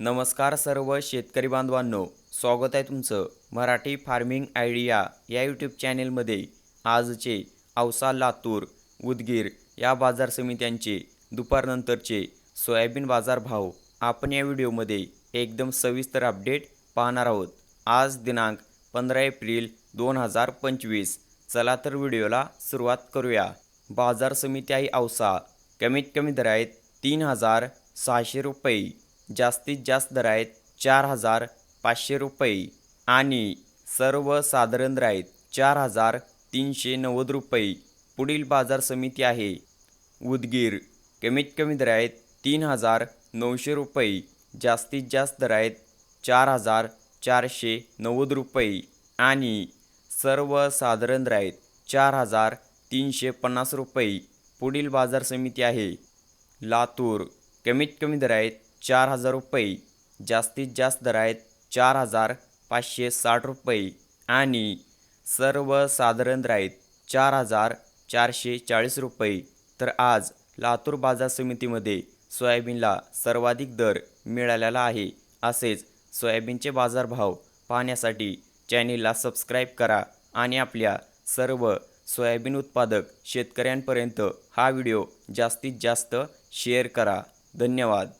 नमस्कार सर्व शेतकरी बांधवांनो स्वागत आहे तुमचं मराठी फार्मिंग आयडिया या यूट्यूब चॅनेलमध्ये. आजचे औसा लातूर उदगीर या बाजार समित्यांचे दुपारनंतरचे सोयाबीन बाजार भाव आपण या व्हिडिओमध्ये एकदम सविस्तर अपडेट पाहणार आहोत. आज दिनांक पंधरा एप्रिल दोन हजार पंचवीस. चला तर व्हिडिओला सुरुवात करूया. बाजार समिती आहे औसा. कमीत कमी दर आहेत तीन हजार सहाशे रुपये. जास्तीत जास्त दर आहेत चार हजार पाचशे रुपये आणि सर्वसाधारण दर आहेत चार हजार तीनशे नव्वद रुपये पुढील बाजार समिती आहे. उदगीर कमीत कमी दर आहेत तीन हजार नऊशे रुपये जास्तीत जास्त दर आहेत चार हजार चारशे नव्वद रुपये आणि सर्वसाधारण दर आहेत चार हजार तीनशे पन्नास रुपये पुढील बाजार समिती आहे. लातूर कमीत कमी दर आहेत चार हजार रुपये. जास्तीत जास्त दर आहेत चार हजार पाचशे साठ रुपये. आणि सर्वसाधारण दर आहेत चार हजार चारशे चाळीस रुपये. तर आज लातूर बाजार समितीमध्ये सोयाबीनला सर्वाधिक दर मिळालेला आहे. असेच सोयाबीनचे बाजारभाव पाहण्यासाठी चॅनेलला सबस्क्राईब करा आणि आपल्या सर्व सोयाबीन उत्पादक शेतकऱ्यांपर्यंत हा व्हिडिओ जास्तीत जास्त शेअर करा. धन्यवाद.